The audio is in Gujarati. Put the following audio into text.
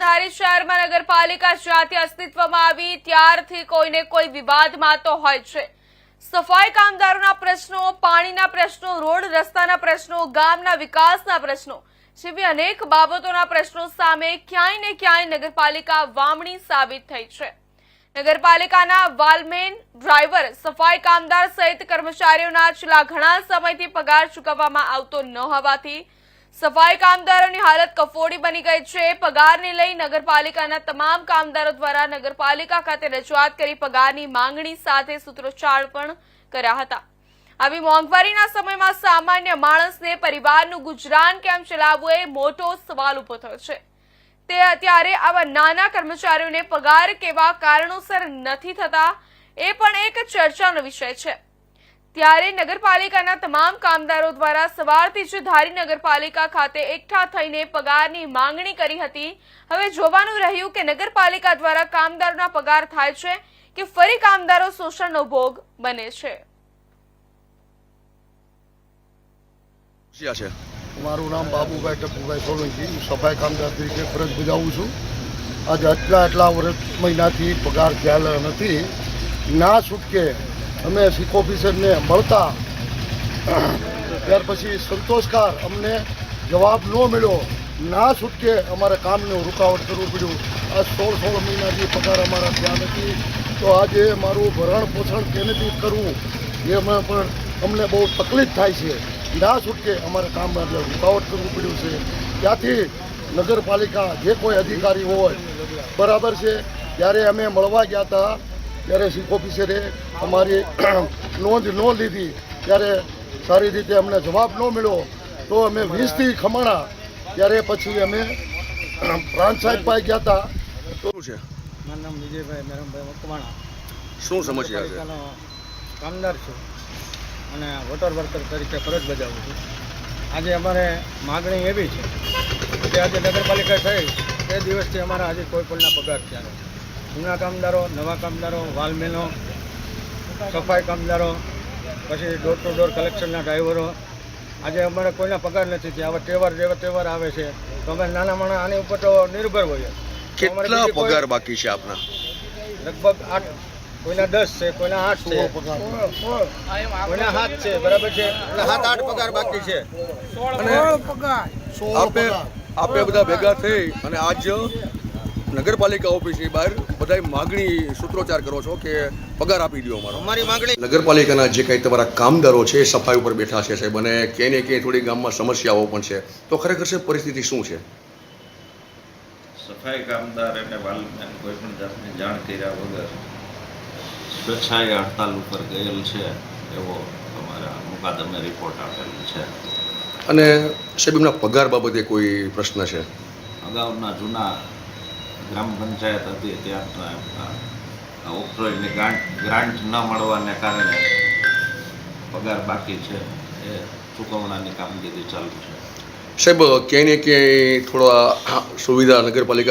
ધારી શહેરમાં નગરપાલિકા જ્યાંથી અસ્તિત્વમાં આવી, ત્યારથી કોઈને કોઈ વિવાદમાં તો હોય છે. સફાઈ કામદારોના પ્રશ્નો, પાણીના પ્રશ્નો, રોડ રસ્તાના પ્રશ્નો, ગામના વિકાસના પ્રશ્નો જેવી અનેક બાબતોના પ્રશ્નો સામે ક્યાંય ને ક્યાંય નગરપાલિકા વામણી સાબિત થઈ છે. નગરપાલિકાના વાલમેન, ડ્રાઈવર, સફાઈ કામદાર સહિત કર્મચારીઓના છેલ્લા ઘણા સમયથી પગાર ચૂકવવામાં આવતો ન હોવાથી સફાઈ કામદારોની હાલત કફોડી બની ગઈ છે. પગારને લઈ નગરપાલિકાના તમામ કામદારો દ્વારા નગરપાલિકા ખાતે રજૂઆત કરી પગારની માંગણી સાથે સૂત્રોચ્ચાર પણ કર્યા હતા. આવી મોંઘવારીના સમયમાં સામાન્ય માણસને પરિવારનું ગુજરાન કેમ ચલાવવું એ મોટો સવાલ ઊભો થયો છે. તે અત્યારે આવા નાના કર્મચારીઓને પગાર કેવા કારણોસર નથી થતા એ પણ એક ચર્ચાનો વિષય છે. ત્યારે નગરપાલિકાના તમામ કામદારો દ્વારા સવારથી જ ધારી નગરપાલિકા ખાતે એકઠા થઈને પગારની માંગણી કરી હતી. હવે જોવાનું રહ્યું કે નગરપાલિકા દ્વારા કામદારોના પગાર થાય છે કે ફરી કામદારો શોષણનો ભોગ બને છે. મારું નામ બાબુભાઈ ટપુભાઈ સોલંકી હું સફાઈ કામદાર તરીકે ફરજ બજાવું છું. આજે આટલા આટલા વર્ષ મહિનાથી પગાર થયેલા નથી. ના છૂટકે અમે શીખ ઓફિસરને મળતા, ત્યાર પછી સંતોષકાર અમને જવાબ ન મળ્યો. ના છૂટકે અમારે કામનું રૂકાવટ કરવું પડ્યું. આ સોળ સોળ મહિનાથી પગાર અમારા ત્યાં નથી, તો આજે મારું ભરણ પોષણ કેનેથી કરવું? એમાં પણ અમને બહુ તકલીફ થાય છે. ના છૂટકે અમારે કામ એટલે રૂકાવટ કરવું પડ્યું છે. ત્યાંથી નગરપાલિકા જે કોઈ અધિકારી હોય, બરાબર છે, ત્યારે અમે મળવા ગયા હતા. ત્યારે શીખ ઓફિસરે અમારી નોંધ ન લીધી. ત્યારે સારી રીતે અમને જવાબ ન મળ્યો. તો અમે વીસથી ખમણા. ત્યારે પછી અમે પ્રાંત સાહેબ પાસે ગયા હતા. શું છે? મારું નામ વિજયભાઈ મેરમભાઈ મકવાણા. શું સમસ્યા છે? કામદાર છું અને વોટર વર્કર તરીકે ફરજ બજાવું છું. આજે અમારે માગણી એવી છે કે આજે નગરપાલિકા થઈ તે દિવસથી અમારા આજે કોઈ પણના પગાર થયા નથી. જૂના કામદારો નવા કામદારો વાલમેનો સફાઈ કામદારો પછી ડોર ટુ ડોર કલેક્શનના ડ્રાઈવરો આજે અમારે કોઈના પગાર નથી થયા. હવે તહેવાર જેવા તહેવાર આવે છે. તો અમે નાના માણા આની ઉપર તો નિર્ભર હોઈએ. અમારે કેટલા પગાર બાકી છે આપના? લગભગ આઠ કોઈના દસ છે કોઈના આઠ છે. કોઈના સાત છે બરાબર છે? એટલે સાત આઠ પગાર બાકી છે. અને આપે આપે બધા ભેગા થઈ અને આજ નગરપાલિકા ઓફિસની બહાર બધાય માગણી સૂત્રોચ્ચાર કરો છો કે પગાર આપી દો અમારો. અમારી માંગણી નગરપાલિકાના જે કંઈ તમારા કામદારો છે એ સફાઈ ઉપર બેઠા છે સાહેબ અને ક્યાંય ને ક્યાંય થોડી ગામમાં સમસ્યાઓ પણ છે. તો ખરેખર છે પરિસ્થિતિ શું છે? સફાઈ કામદાર અને વાલમેન કોઈ પણ જાતની જાણ કર્યા વગર સ્વેચ્છાએ હડતાલ ઉપર ગયેલ છે એવો અમારા મુકાદમે રિપોર્ટ આપેલ છે. અને સાહેબ એમના પગાર બાબતે કોઈ પ્રશ્ન છે? અગાઉના જૂના ગ્રામ પંચાયત હતી ત્યાં ઓક્ટ્રોયની ગ્રાન્ટ ગ્રાન્ટ ન મળવાને કારણે પગાર બાકી છે. એ ચૂકવણાની કામગીરી ચાલુ છે. સાહેબ ક્યાંય ને ક્યાંય થોડા સુવિધા નગરપાલિકા